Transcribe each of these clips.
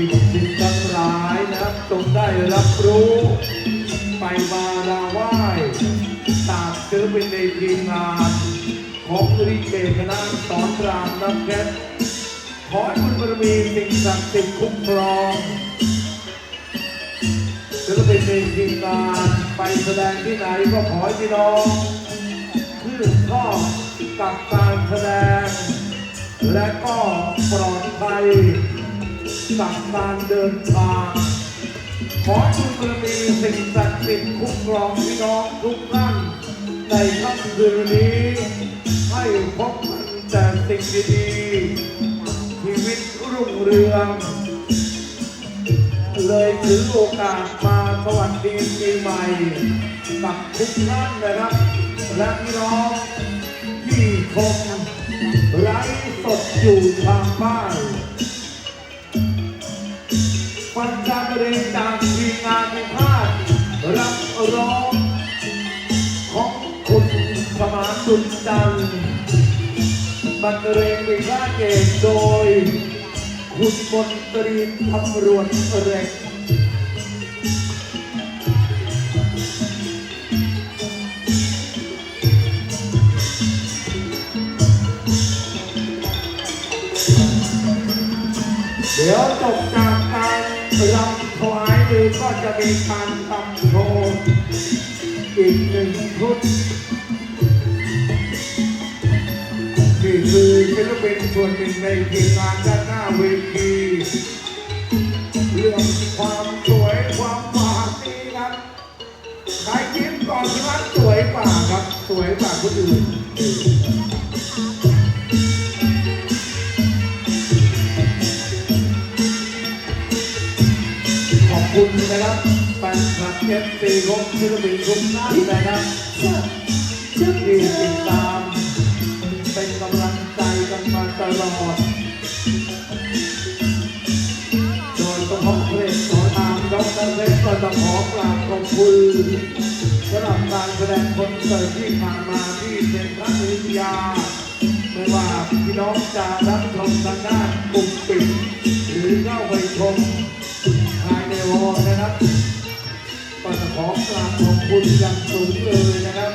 ผิดสิ่งทั้งหลายนะจงได้รับรู้ ไปมาลาไหว้ตามเชื้อเป็นในทีมงานของริเกคณะสอนรามนักแคทขอให้บุญบารมีสิ่งศักดิ์สิทธิ์คุ้มครองศิลปินในทีมงานไปแสดงที่ไหนก็ขอให้พี่น้องชื่นชอบกับการแสดง และก็ปลอดภัย กับการเดินทางขอให้บุญบารมีสิ่งศักดิ์สิทธิ์คุ้มครองพี่น้องทุกท่านในค่ำคืนนี้ ให้พบแต่สิ่งดีๆชีวิตรุ่งเรือง เลยถือโอกาสมาสวัสดีปีใหม่กับทุกท่านนะครับและพี่น้องที่ชมไลฟ์สดอยู่ทางบ้าน บันเรงเป็นพระเอกโดย คุณมนตรีตำรวจเร็กเดี๋ยวจบจากการรำถวายมือก็จะมีการทำโชว์อีกหนึ่งชุด คือศิลปินส่วนหนึ่งในทีมงานด้านหน้าเวทีเรื่องความสวยความหวานนี่ครับใครยิ้มก่อนคนนั้นสวยกว่าครับสวยกว่าคนอื่นขอบคุณนะครับแฟนคลับเอฟซีของศิลปินทุกท่านนะครับที่ติดตาม ลอด โดยเฉพาะเพลงขอตามดรเล็กก็ต้องขอกราบขอบคุณสำหรับการแสดงคอนเสิร์ตที่ผ่านมาที่เซ็นทรัลวิทยา ไม่ว่าพี่น้องจะรับชมทางด้านปุ่มปิดหรือเข้าไปชมภายในวอลนะครับก็จะขอกราบขอบคุณอย่างสูงเลยนะครับ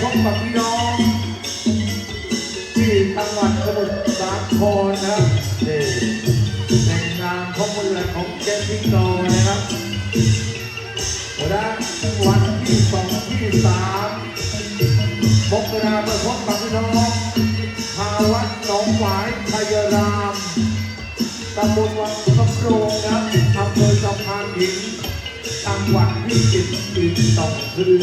พบกับพี่น้อง ที่จังหวัดสมุทรสาครนะครับในนามของบริษัทของเจนพิโตนะครับและวันที่สองที่สามมกราไปพบกับพี่น้องภาวัดหนองหวายชัยรามตำบลวังสำโรงนะครับอำเภอสะพานหินจังหวัดพิจิตรอีกสองคืน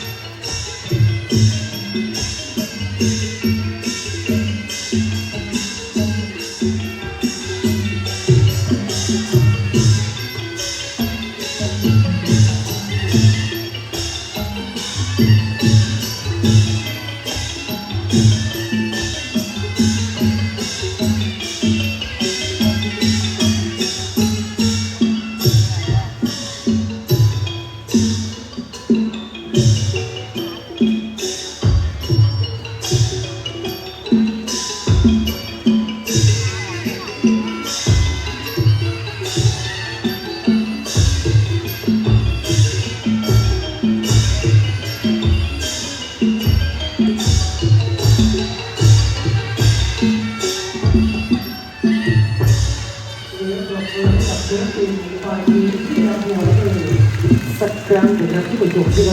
สักครั้งถึงนะที่ประโยคที่